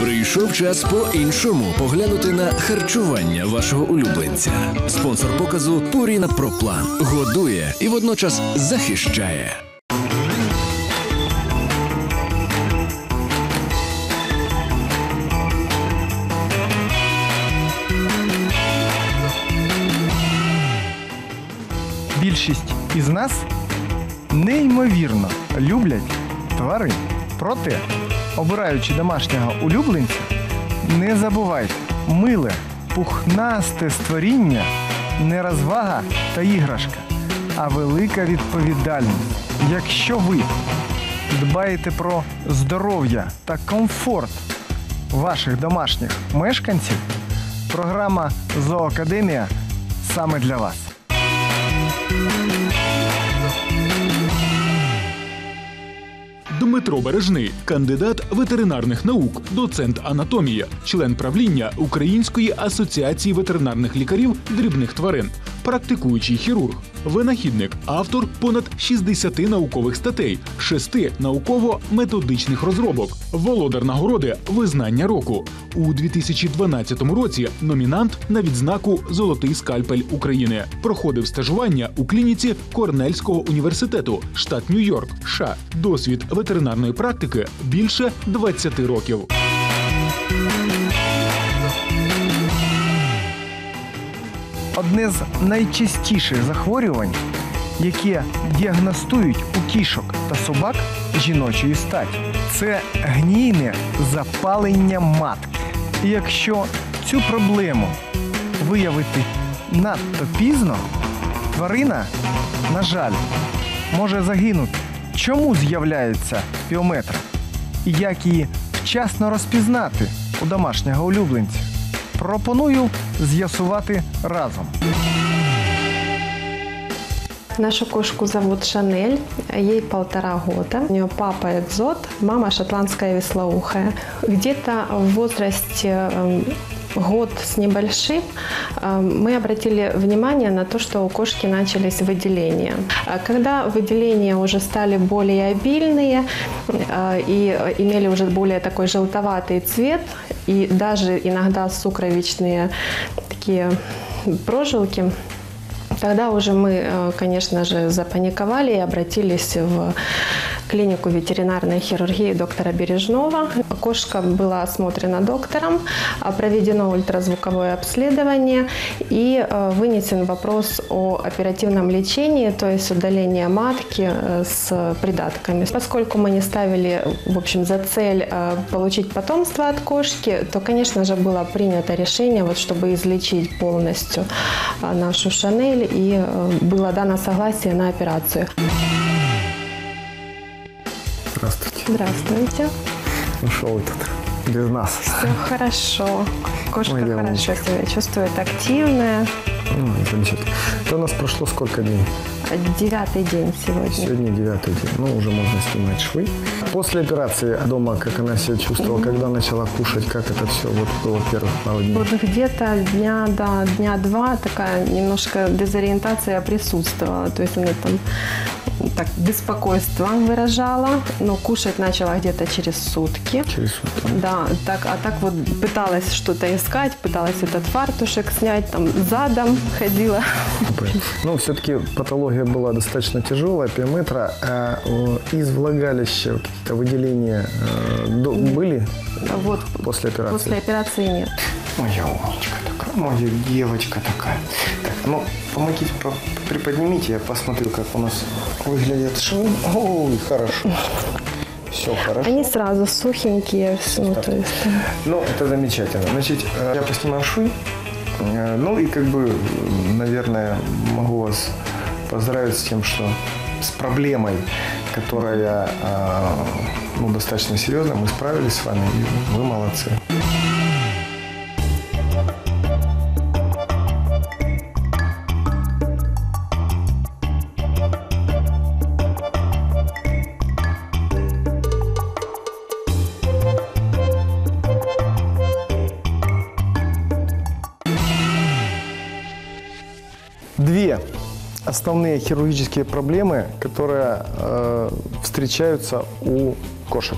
Прийшов час по-іншому поглянути на харчування вашого улюбленця. Спонсор показу Пуріна Проплан годує і водночас захищає. Більшість із нас неймовірно люблять тварин. Проте, обираючи домашнього улюбленця, не забувайте, миле, пухнасте створіння не розвага та іграшка, а велика відповідальність. Якщо ви дбаєте про здоров'я та комфорт ваших домашніх мешканців, програма Зоокадемія саме для вас. Дмитро Бережний, кандидат ветеринарних наук, доцент анатомії, член правління Української асоціації ветеринарних лікарів дрібних тварин, Практикуючий хірург, винахідник, автор понад 60 наукових статей, 6 науково-методичних розробок, володар нагороди Визнання року. У 2012 році номінант на відзнаку Золотий скальпель України проходив стажування у клініці Корнельського університету, штат Нью-Йорк, США. Досвід ветеринарної практики більше 20 років. Одне з найчастіших захворювань, яке діагностують у кішок та собак жіночої статі, це гнійне запалення матки. І якщо цю проблему виявити надто пізно, тварина, на жаль, може загинути. Чому з'являється піометр? І як її вчасно розпізнати у домашнього улюбленця? Пропоную з'ясувати разом. Нашу кошку зовут Шанель, ей полтора года. У нее папа экзот, мама шотландская веслоухая. Где-то в возрасте эм, год с небольшим э, мы обратили внимание на то, что у кошки начались выделения. А Когда выделения уже стали более обильные э, и имели уже более такой желтоватый цвет, и даже иногда сукровичные такие прожилки, Тогда уже мы, э, конечно же, запаниковали и обратились в клинику ветеринарной хирургии доктора Бережного. Кошка была осмотрена доктором, а проведено ультразвуковое обследование и э, вынесен вопрос о оперативном лечении, то есть удаление матки э, с придатками. Поскольку мы не ставили, в общем, за цель э, получить потомство от кошки, то, конечно же, было принято решение, вот, чтобы излечить полностью э, нашу Шанель, и было дано согласие на операцию. Здравствуйте. Здравствуйте. Вы тут? Без нас. Все хорошо. Кошка Ой, хорошо девочка. себя чувствует, активная. Ну, замечательно. Это у нас прошло сколько дней? Девятый день сегодня. Сегодня девятый день. Ну, уже можно снимать швы. После операции дома, как она себя чувствовала, когда начала кушать, как это все вот было первых пару дней? Вот где-то дня до дня два такая немножко дезориентация присутствовала. То есть она там так беспокойство выражала, но кушать начала где-то через сутки. Через сутки. Да, так, а так вот пыталась что-то искать, пыталась этот фартушек снять, там задом ходила. Ну, все-таки патология была достаточно тяжелая, пиометра. А э, из влагалища какие-то выделения э, были Вот после операции? после операции нет. Моя умничка такая, моя девочка такая. Так, ну, помогите, по- приподнимите, я посмотрю, как у нас выглядят швы. Ой, хорошо. Все хорошо. Они сразу сухенькие, ну, то есть, Ну, это замечательно. Значит, э, я поснимаю швы. Э, Ну и как бы, наверное, могу вас поздравить с тем, что с проблемой, которая э, ну, достаточно серьезная, мы справились с вами, и вы молодцы. Основные хирургические проблемы, которые э, встречаются у кошек.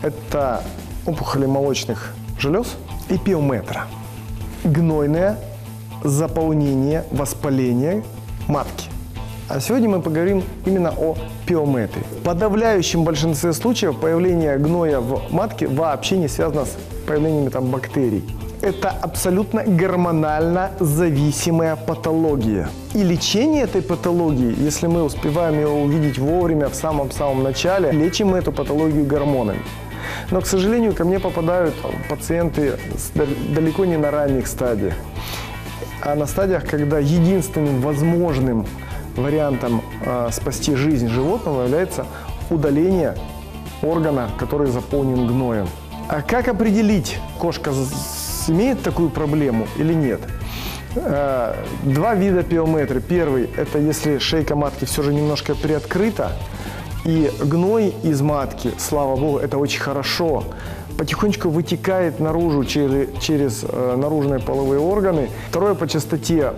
Это опухоли молочных желез и пиометра. Гнойное заполнение, воспаление матки. А сегодня мы поговорим именно о пиометре. В подавляющем большинстве случаев появление гноя в матке вообще не связано с появлениями там бактерий. Это абсолютно гормонально зависимая патология. И лечение этой патологии, если мы успеваем ее увидеть вовремя, в самом-самом начале, лечим мы эту патологию гормонами. Но, к сожалению, ко мне попадают пациенты далеко не на ранних стадиях, а на стадиях, когда единственным возможным вариантом э, спасти жизнь животного является удаление органа, который заполнен гноем. А как определить, кошка имеет такую проблему или нет? Э, Два вида пиометры. Первый – это если шейка матки все же немножко приоткрыта, и гной из матки, слава богу, это очень хорошо, потихонечку вытекает наружу через, через э, наружные половые органы. Второе по частоте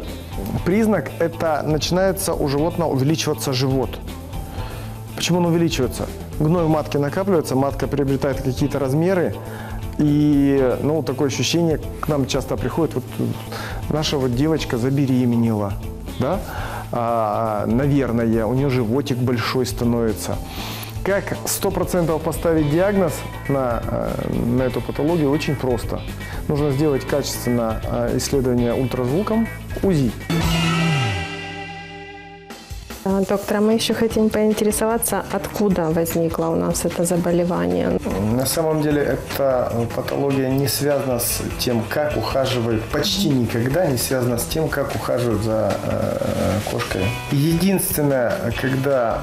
признак – это начинается у животного увеличиваться живот. Почему он увеличивается? Гной в матке накапливается, матка приобретает какие-то размеры, и ну, такое ощущение к нам часто приходит, вот наша вот девочка забеременела, да, а, наверное, у нее животик большой становится. Как 100% поставить диагноз на, э, на эту патологию очень просто. Нужно сделать качественно э, исследование ультразвуком УЗИ. А, Доктор, а мы еще хотим поинтересоваться, откуда возникло у нас это заболевание. На самом деле эта патология не связана с тем, как ухаживают, почти никогда не связана с тем, как ухаживают за э, кошкой. Единственное, когда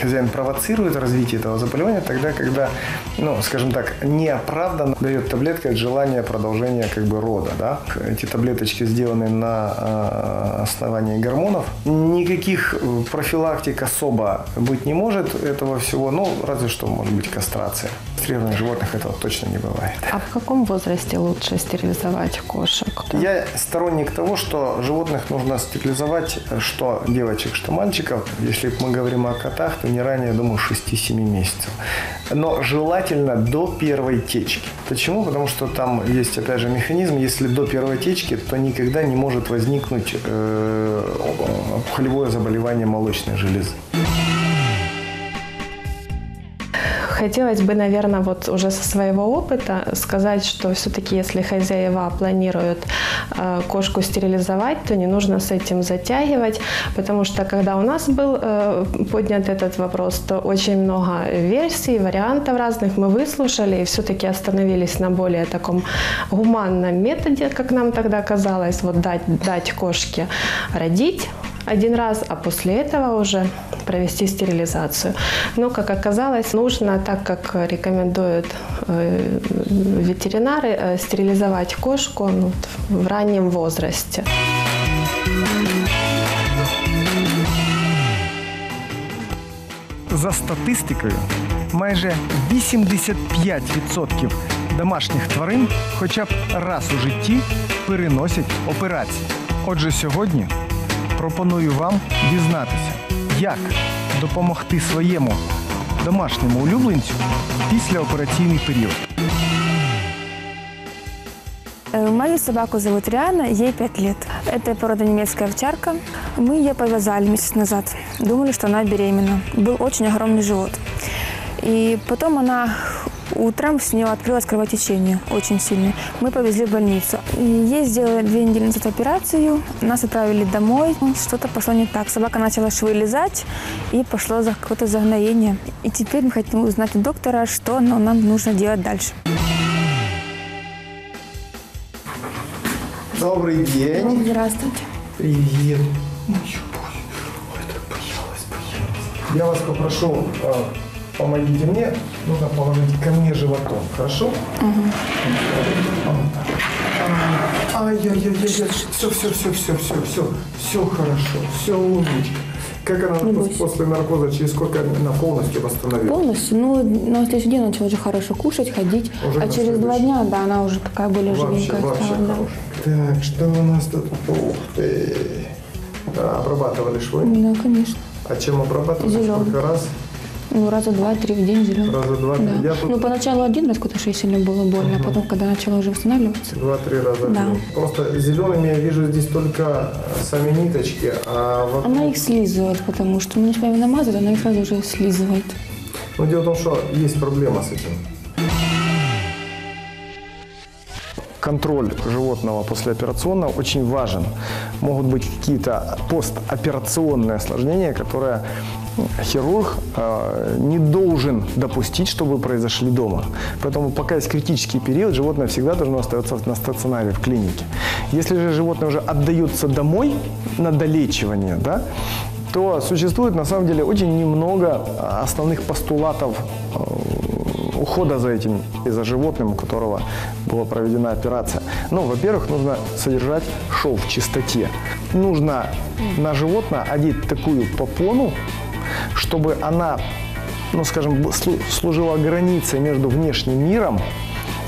хозяин провоцирует развитие этого заболевания, тогда, когда, ну, скажем так, неоправданно дает таблетка от желания продолжения как бы рода. Да? Эти таблеточки сделаны на э, основании гормонов. Никаких э, профилактик особо быть не может этого всего, ну, разве что, может быть, кастрация. Стерильных животных этого точно не бывает. А в каком возрасте лучше стерилизовать кошек? Я сторонник того, что животных нужно стерилизовать, что девочек, что мальчиков. Если мы говорим о котах, то не ранее, я думаю, 6-7 месяцев. Но желательно до первой течки. Почему? Потому что там есть, опять же, механизм. Если до первой течки, то никогда не может возникнуть э, опухолевое заболевание молочной железы. Хотелось бы, наверное, вот уже со своего опыта сказать, что все-таки если хозяева планируют э, кошку стерилизовать, то не нужно с этим затягивать, потому что когда у нас был э, поднят этот вопрос, то очень много версий, вариантов разных мы выслушали и все-таки остановились на более таком гуманном методе, как нам тогда казалось, вот дать, дать кошке родить, один раз, а после этого уже провести стерилизацию. Но, как оказалось, нужно, так как рекомендуют э, ветеринары, э, стерилизовать кошку ну, в раннем возрасте. За статистикою, майже 85% домашніх тварин хоча б раз у житті переносять операції. Отже, сьогодні пропоную вам дізнатися, як допомогти своєму домашньому улюбленцю після операційний період. Э, Мою собаку зовут Риана, ей 5 лет. Это порода немецкая овчарка. Мы ее повязали месяц назад. Думали, что она беременна. Был очень огромный живот. И потом она утром с нее открылось кровотечение очень сильное. Мы повезли в больницу. И ей сделали две недели назад операцию. Нас отправили домой. Что-то пошло не так. Собака начала швы лизать и пошло за какое-то загноение. И теперь мы хотим узнать у доктора, что нам нужно делать дальше. Добрий день. Здравствуйте. Привет. Ой, так боялась, боялась. Я вас попрошу, э, помогите мне, нужно положить ко мне животом, хорошо? Ай-яй-яй-яй, все, все, все, все, все, все, все хорошо, все умничка. Как она Не после наркоза, через сколько она полностью восстановилась? Полностью. Ну, на следующий день начала уже хорошо кушать, ходить. Уже а через два дня, да, она уже такая более Вообще, живенькая вообще стала. да. Так, что у нас тут? Ух ты. Да, обрабатывали швы. Да, конечно. А чем обрабатывали? Зелёным. Сколько раз? Ну, раза два-три в день зелен. Раза два. Да. Я тут Ну, поначалу один раз, когда шея сильно было больно, а потом, когда начала уже восстанавливаться. два-три раза. в Да. день. Просто зелеными я вижу здесь только сами ниточки, а вокруг... Она их слизывает, потому что мы начинаем намазывать, она их сразу уже слизывает. Ну, дело в том, что есть проблема с этим. Контроль животного послеоперационно очень важен. Могут быть какие-то постоперационные осложнения, которые хирург э, не должен допустить, чтобы произошли дома. Поэтому пока есть критический период, животное всегда должно оставаться на стационаре, в клинике. Если же животное уже отдается домой на долечивание, да, то существует на самом деле очень немного а, основных постулатов э, ухода за этим и за животным, у которого была проведена операция. Ну, во-первых, нужно содержать шов в чистоте. Нужно на животное одеть такую попону, чтобы она, ну, скажем, слу- служила границей между внешним миром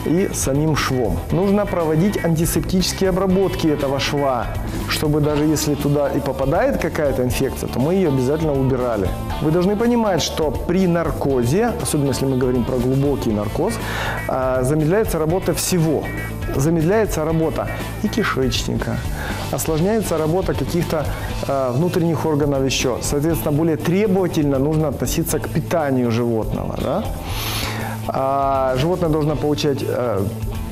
и самим швом. Нужно проводить антисептические обработки этого шва, чтобы даже если туда и попадает какая-то инфекция, то мы ее обязательно убирали. Вы должны понимать, что при наркозе, особенно если мы говорим про глубокий наркоз, а, замедляется работа всего. Замедляется работа и кишечника, осложняется работа каких-то а, внутренних органов еще. Соответственно, более требовательно нужно относиться к питанию животного. Да? А животное должно получать э,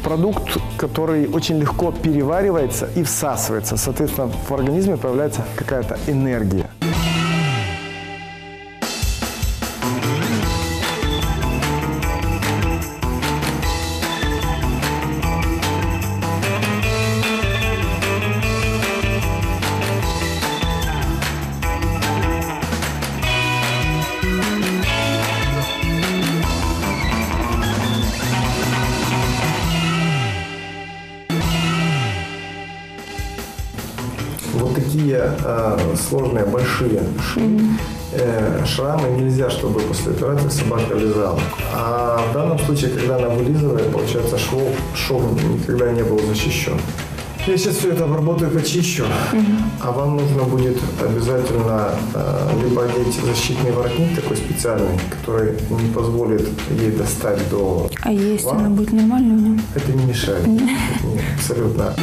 продукт, который очень легко переваривается и всасывается. Соответственно, в организме появляется какая-то энергия. Такие э, сложные, большие ши- э, шрамы нельзя, чтобы после операции собака лизала. А в данном случае, когда она вылизывает, получается, шов, шов никогда не был защищен. Я сейчас все это обработаю, почищу, а вам нужно будет обязательно э, либо одеть защитный воротник такой специальный, который не позволит ей достать до А есть Ладно. она будет нормально у нее? это не мешает. Абсолютно.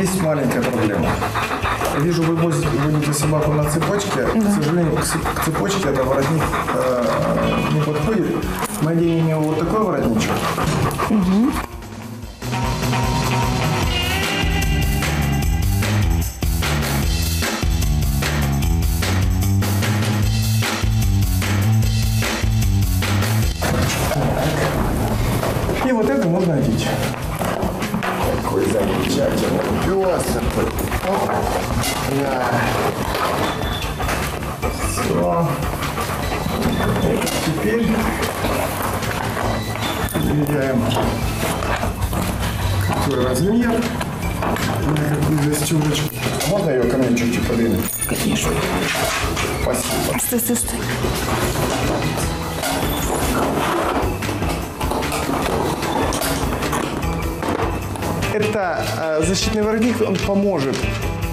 Есть маленькая проблема. Вижу, вы водите собаку на цепочке. К сожалению, к цеп- к цепочке этот воротник э, не подходит. Мы оденем вот такой воротничок. И Спасибо. Стой, стой, стой. Это э, защитный воротник, он поможет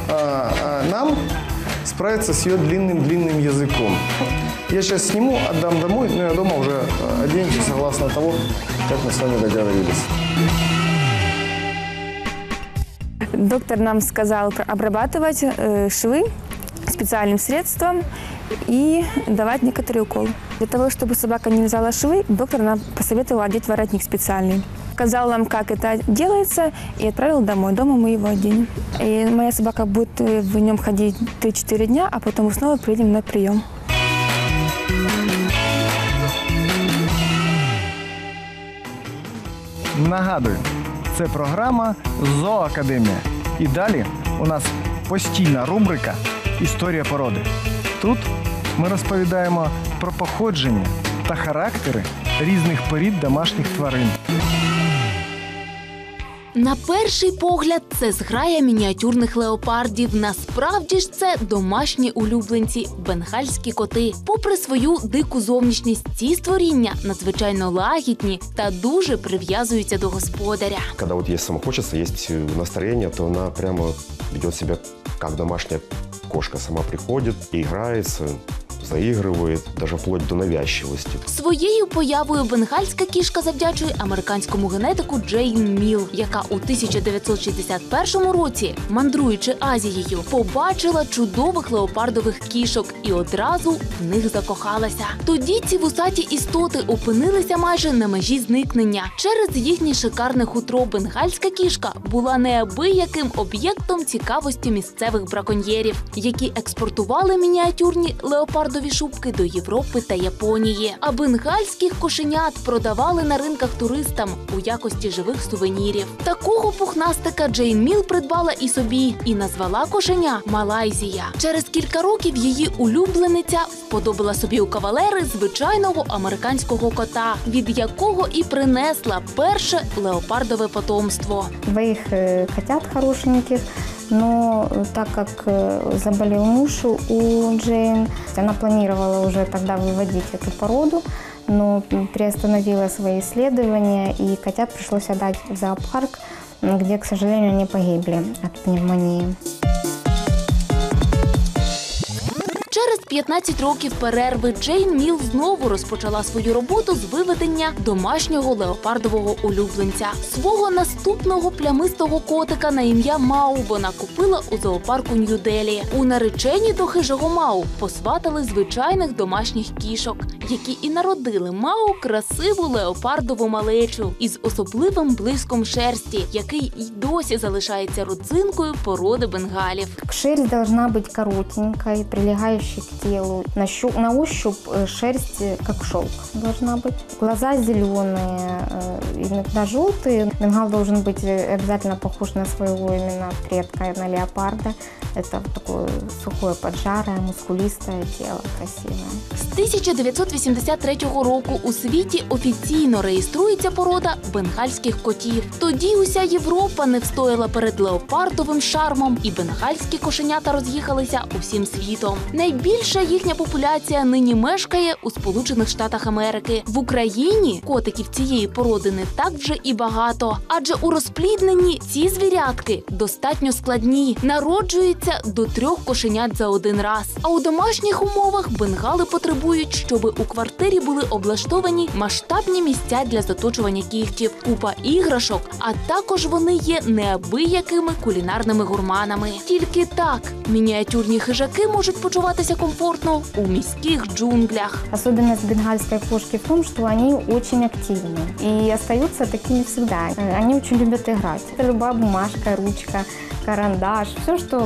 э, э, нам справиться с ее длинным-длинным языком. Я сейчас сниму, отдам домой, но я дома уже э, оденете согласно того, как мы с вами договорились. Доктор нам сказал обрабатывать э, швы специальным средством и давать некоторые уколы. Для того, чтобы собака не лизала швы, доктор нам посоветовал одеть воротник специальный. Сказал нам, как это делается, и отправил домой. Дома мы его оденем. И моя собака будет э, в нем ходить 3-4 дня, а потом мы снова приедем на прием. Нагадую, це програма Зооакадемія. І далі у нас постійна рубрика Історія породи. Тут ми розповідаємо про походження та характери різних порід домашніх тварин. На перший погляд, це зграя мініатюрних леопардів. Насправді ж це домашні улюбленці, бенгальські коти. Попри свою дику зовнішність, ці створіння надзвичайно лагідні та дуже прив'язуються до господаря. Когда вот ей само хочется, есть э, то она прямо ведет себя как домашняя кошка. Сама приходит, играется, заигрывает, даже вплоть до навязчивости. Своєю появою бенгальська кішка завдячує американському генетику Джейн Міл, яка у 1961 році, мандруючи Азією, побачила чудових леопардових кішок і одразу в них закохалася. Тоді ці вусаті істоти опинилися майже на межі зникнення. Через їхнє шикарне хутро бенгальська кішка була неабияким об'єктом цікавості місцевих браконьєрів, які експортували мініатюрні леопардові шубки до Європи та Японії. А бенгальських кошенят продавали на ринках туристам у якості живих сувенірів. Такого пухнастика Джейн Міл придбала і собі і назвала кошеня Малайзія. Через кілька років її улюблениця вподобала собі у кавалери звичайного американського кота, від якого і принесла перше леопардове потомство. двоих э, котят хорошеньких, но э, так как э, заболел муж у Джейн, она планировала уже тогда выводить эту породу, но приостановила свои исследования, и котят пришлось отдать в зоопарк, где, к сожалению, они погибли от пневмонии. 15 років перерви Джейн Міл знову розпочала свою роботу з виведення домашнього леопардового улюбленця. Свого наступного плямистого котика на ім'я Мау вона купила у зоопарку Нью-Делі. У нареченні до хижого Мау посватали звичайних домашніх кішок, які і народили Мау красиву леопардову малечу із особливим блиском шерсті, який й досі залишається родзинкою породи бенгалів. Шерсть должна быть коротенькой, прилегающей к телу. На, щу- на ощупь э, шерсть э, как шелк должна быть. Глаза зеленые, э, иногда желтые. Бенгал должен быть обязательно похож на своего именно предка, на леопарда. Это такое сухое, поджарое, мускулистое тело, красивое. З 1983 року у світі офіційно реєструється порода бенгальських котів. Тоді уся Європа не встояла перед леопардовим шармом, і бенгальські кошенята роз'їхалися усім світом. Найбільша їхня популяція нині мешкає у Сполучених Штатах Америки. В Україні котиків цієї породи не так вже і багато, адже у розплідненні ці звірятки достатньо складні, народжуються до трьох кошенят за один раз. А у домашніх умовах бенгали потребують, щоби у квартирі були облаштовані масштабні місця для заточування кігтів, купа іграшок, а також вони є неабиякими кулінарними гурманами. Тільки так мініатюрні хижаки можуть почуватися комфортно у міських джунглях. Особенность бенгальской кошки в том, что они очень активны и остаются такими всегда. Э, Они очень любят играть. Это любая бумажка, ручка, карандаш. Все, что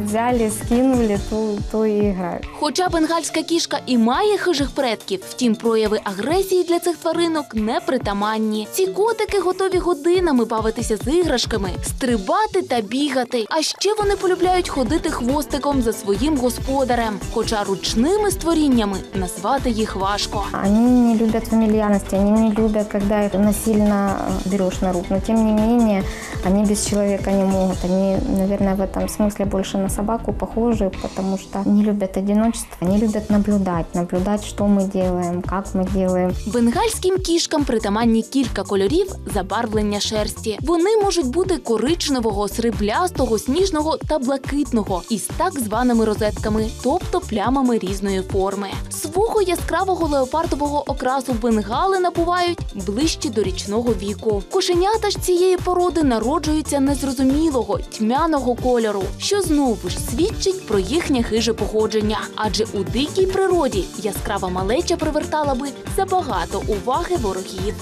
взяли, скинули, то, то и играют. Хоча бенгальська кішка і має хижих предків, втім прояви агресії для цих тваринок не притаманні. Ці котики готові годинами бавитися з іграшками, стрибати та бігати. А ще вони полюбляють ходити хвостиком за своїм господарем. Хоча ручними створіннями назвати їх важко. Они не любят фамильярности, они не любят, когда их насильно э, берешь на руку. Но тем не менее, они без человека не могут. Они, наверное, в этом смысле больше на собаку похожи, потому что не любят одиночество, они любят наблюдать, наблюдать, что мы делаем, как мы делаем. Бенгальським кішкам притаманні кілька кольорів забарвлення шерсті. Вони можуть бути коричневого, сріблястого, сніжного та блакитного із так званими розетками, тобто плямами різної форми. Свого яскравого леопардового окрасу бенгали набувають ближче до річного віку. Кошенята ж цієї породи народжуються незрозумілого тьмяного кольору, що знову ж свідчить про їхнє хиже походження. Адже у дикій природі яскрава малеча привертала би забагато уваги ворогів.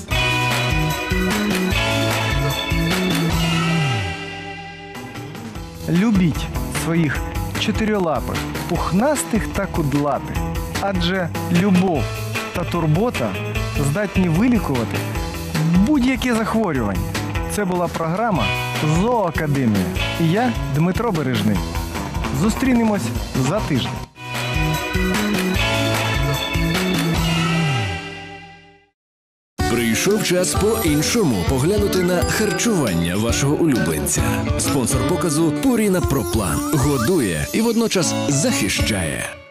Любіть своїх чотирилапих, пухнастих та кудлатих. Адже любов та турбота здатні вилікувати будь-яке захворювання. Це була програма Зоокадемія. І я Дмитро Бережний. Зустрінемось за тиждень. Прийшов час по-іншому поглянути на харчування вашого улюбленця. Спонсор показу Пуріна Проплан годує і водночас захищає.